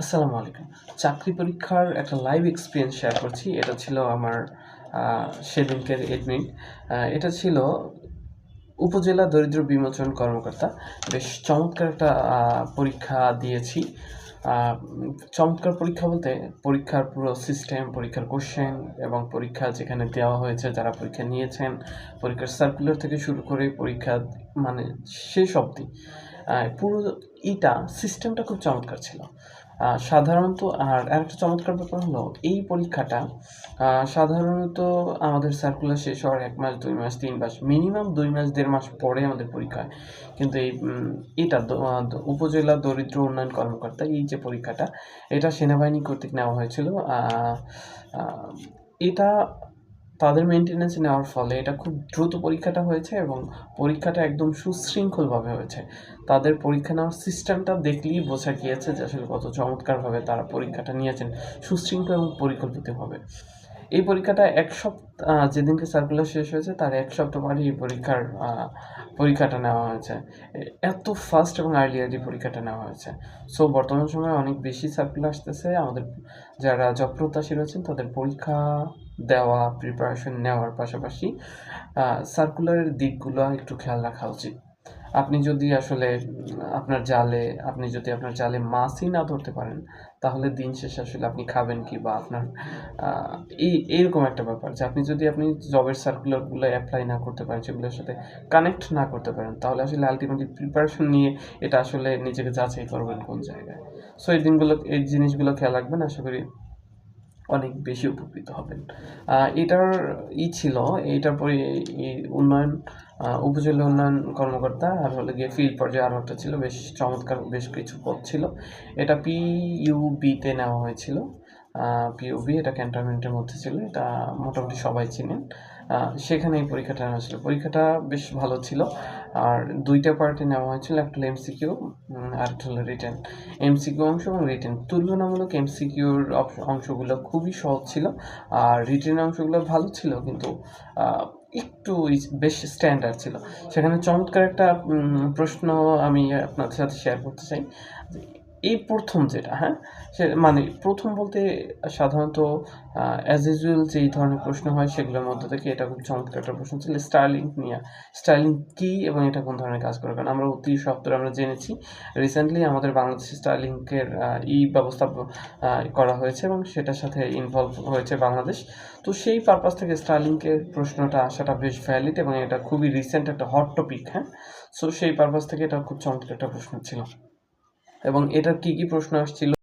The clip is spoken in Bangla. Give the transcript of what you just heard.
আসসালামু আলাইকুম। চাকরি পরীক্ষার একটা লাইভ এক্সপিরিয়েন্স শেয়ার করছি। এটা ছিল আমার সেদিনকের এডমিট এটা ছিল উপজেলা দরিদ্র বিমোচন কর্মকর্তা। বেশ চমৎকার একটা পরীক্ষা দিয়েছি। চমৎকার পরীক্ষা বলতে পরীক্ষার পুরো সিস্টেম পরীক্ষার কোশ্চেন এবং পরীক্ষা যেখানে দেওয়া হয়েছে, যারা পরীক্ষা নিয়েছেন, পরীক্ষার সার্কুলার থেকে শুরু করে পরীক্ষা মানে শেষ অবধি। পুরো ইটা সিস্টেমটা খুব চমৎকার ছিল। সাধারণত আর একটা চমৎকার ব্যাপার হলো, এই পরীক্ষাটা সাধারণত আমাদের সার্কুলার শেষ হওয়ার এক মাস, দুই মাস, তিন মাস মিনিমাম দুই মাস, দেড় মাস পরে আমাদের পরীক্ষা। হয় কিন্তু এই এটা উপজেলা দরিদ্র উন্নয়ন কর্মকর্তা, এই যে পরীক্ষাটা, এটা সেনাবাহিনী কর্তৃক নেওয়া হয়েছিল। এটা তাদের মেনটেন্যান্সে নেওয়ার ফলে এটা খুব দ্রুত পরীক্ষাটা হয়েছে এবং পরীক্ষাটা একদম সুশৃঙ্খলভাবে হয়েছে। তাদের পরীক্ষা নেওয়ার সিস্টেমটা দেখলেই বোঝা গিয়েছে যে আসলে কত চমৎকারভাবে তারা পরীক্ষাটা নিয়েছেন, সুশৃঙ্খল এবং পরিকল্পিতভাবে। এই পরীক্ষাটা এক সপ্তাহ যেদিনকে সার্কুলার শেষ হয়েছে, তার এক সপ্তাহ পরে এই পরীক্ষার পরীক্ষাটা নেওয়া হয়েছে। এত ফাস্ট এবং আর্লি আর্লি পরীক্ষাটা নেওয়া হয়েছে। সো বর্তমান সময়ে অনেক বেশি সার্কুলার আসতেছে। আমাদের যারা জব প্রত্যাশী রয়েছেন, তাদের পরীক্ষা দেওয়া প্রিপারেশন নেওয়ার পাশাপাশি সার্কুলারের দিকগুলো একটু খেয়াল রাখা উচিত। আপনি যদি আসলে আপনার জালে, আপনি যদি আপনার জালে মাছই না ধরতে পারেন, তাহলে দিন শেষে আসলে আপনি খাবেন কি বা আপনার এই, এইরকম একটা ব্যাপার যে আপনি যদি আপনি জবের সার্কুলারগুলো অ্যাপ্লাই না করতে পারেন, সেগুলোর সাথে কানেক্ট না করতে পারেন, তাহলে আসলে আলটিমেটলি প্রিপারেশন নিয়ে এটা আসলে নিজেকে যাচাই করবেন কোন জায়গায়। সো এই দিনগুলো, এই জিনিসগুলো খেয়াল রাখবেন, আশা করি অনেক বেশি উপকৃত হবেন। এটার ই ছিল এইটার পরে উন্নয়ন উপজেলা উন্নয়ন কর্মকর্তা আর হলে গিয়ে ফিল্ড পর্যায়ে আরও একটা ছিল, বেশ চমৎকার, বেশ কিছু পদ ছিল। এটা পিইউবিতে নেওয়া হয়েছিল। পিইউবি এটা ক্যান্টনমেন্টের মধ্যে ছিল, এটা মোটামুটি সবাই চিনেন। সেখানে এই পরীক্ষাটা নেওয়া ছিল পরীক্ষাটা বেশ ভালো ছিল। আর দুইটা পার্টে নেওয়া হয়েছিল, একটা এমসিকিউ আর একটা হলো রিটার্ন এমসিকিউ অংশ এবং রিটার্ন তুলনামূলক এমসিকিউর অংশগুলো খুবই সহজ ছিল, আর রিটার্ন অংশগুলো ভালো ছিল, কিন্তু একটু বেশ স্ট্যান্ডার্ড ছিল। সেখানে চমৎকার একটা প্রশ্ন আমি আপনাদের সাথে শেয়ার করতে চাই। এই প্রথম যেটা হ্যাঁ? সে মানে প্রথম বলতে সাধারণত অ্যাজ ইউজুয়াল যেই ধরনের প্রশ্ন হয় সেগুলোর মধ্যে থেকে এটা খুব চমৎকার একটা প্রশ্ন ছিল স্টাইলিং নিয়ে। স্টাইলিং কী এবং এটা কোন ধরনের কাজ করে? কারণ আমরা অতি সত্তর আমরা জেনেছি রিসেন্টলি আমাদের বাংলাদেশে স্টারলিংকের ই ব্যবস্থা করা হয়েছে এবং সেটার সাথে ইনভলভ হয়েছে বাংলাদেশ। তো সেই পারপাস থেকে স্টাইলিংকের প্রশ্নটা আসাটা বেশ ভ্যালিড এবং এটা খুবই রিসেন্ট একটা হট টপিক হ্যাঁ? সো সেই পারপাস থেকে এটা খুব চমৎকার একটা প্রশ্ন ছিল। এবং এটার কি কি প্রশ্ন আসছিল?